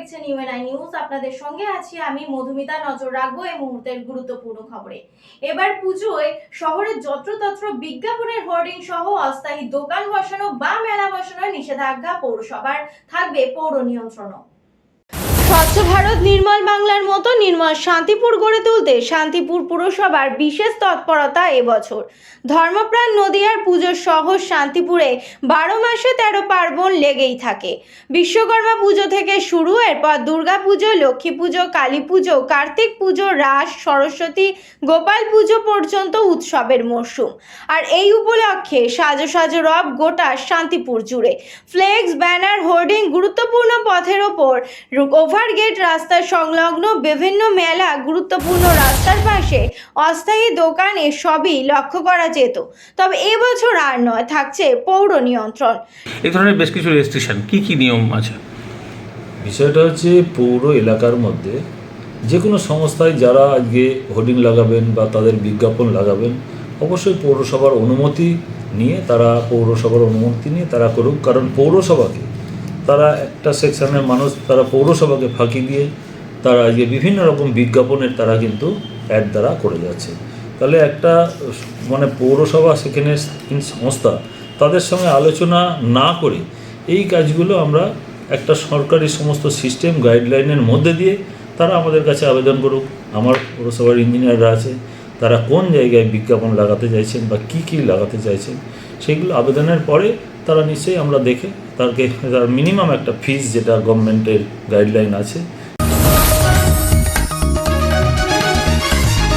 দেখছেন UNI news আপনাদের সঙ্গে আছি আমি মধুমিতা। নজর রাখব এই মুহূর্তের গুরুত্বপূর্ণ খবরে। এবার পুজোয় শহরের যত্রতত্র বিজ্ঞাপনের হোর্ডিং সহ অস্থায়ী দোকান বসানো বা মেলা বসানোর নিষেধাজ্ঞা পৌরসভার থাকবে পৌর নিয়ন্ত্রণও। স্বচ্ছ ভারত নির্মল বাংলার মতো শান্তিপুর গড়ে তুলতে শান্তিপুর পুরসভার বিশেষ তৎপরতা এবছর। ধর্মপ্রাণ নদিয়ার পুজোর শহর শান্তিপুরে বারো মাসে তেরো পার্বণ লেগেই থাকে। বিশ্বকর্মা পুজো থেকে শুরু, এরপর দুর্গা পুজো, লক্ষ্মী পুজো, কালী পুজো, কার্তিক পুজো, রাস, সরস্বতী, গোপাল পুজো পর্যন্ত উৎসবের মরশুম। আর এই উপলক্ষে সাজো সাজো রব গোটা শান্তিপুর জুড়ে। ফ্লেক্স, ব্যানার, হোর্ডিং গুরুত্বপূর্ণ পথের ওপর ওভারগেট, রাস্তা সংলগ্ন বিভিন্ন মেলা গুরুত্বপূর্ণ রাস্তার পাশে অস্থায়ী দোকানে সবই লক্ষ্য করা যেত। তবে এবছর আর নয় থাকছে পৌর নিয়ন্ত্রণ। এ ধরনের বেশ কিছু রেজিস্ট্রেশন কি কি নিয়ম আছে? বিষয়টা হচ্ছে পৌর এলাকার মধ্যে যে কোনো সংস্থায় যারা আজকে হোর্ডিং লাগাবেন বা তাদের বিজ্ঞাপন লাগাবেন অবশ্যই পৌরসভার অনুমতি নিয়ে তারা পৌরসভার অনুমতি নিয়ে তারা করুক। কারণ পৌরসভাকে তারা একটা সেকশনের মানুষ তারা পৌরসভাকে ফাঁকি দিয়ে তারা আজকে বিভিন্ন রকম বিজ্ঞাপনের তারা কিন্তু অ্যাড দ্বারা করে যাচ্ছে। তাহলে একটা মানে পৌরসভা সেখানে সংস্থা, তাদের সঙ্গে আলোচনা না করে এই কাজগুলো আমরা একটা সরকারি সমস্ত সিস্টেম গাইডলাইনের মধ্যে দিয়ে তারা আমাদের কাছে আবেদন করুক। আমার পৌরসভার ইঞ্জিনিয়াররা আছে, তারা কোন জায়গায় বিজ্ঞাপন লাগাতে চাইছেন বা কি কি লাগাতে চাইছেন, সেগুলো আবেদনের পরে তারা নিশ্চয়ই আমরা দেখে তাকে তার মিনিমাম একটা ফিস যেটা গভর্নমেন্টের গাইডলাইন আছে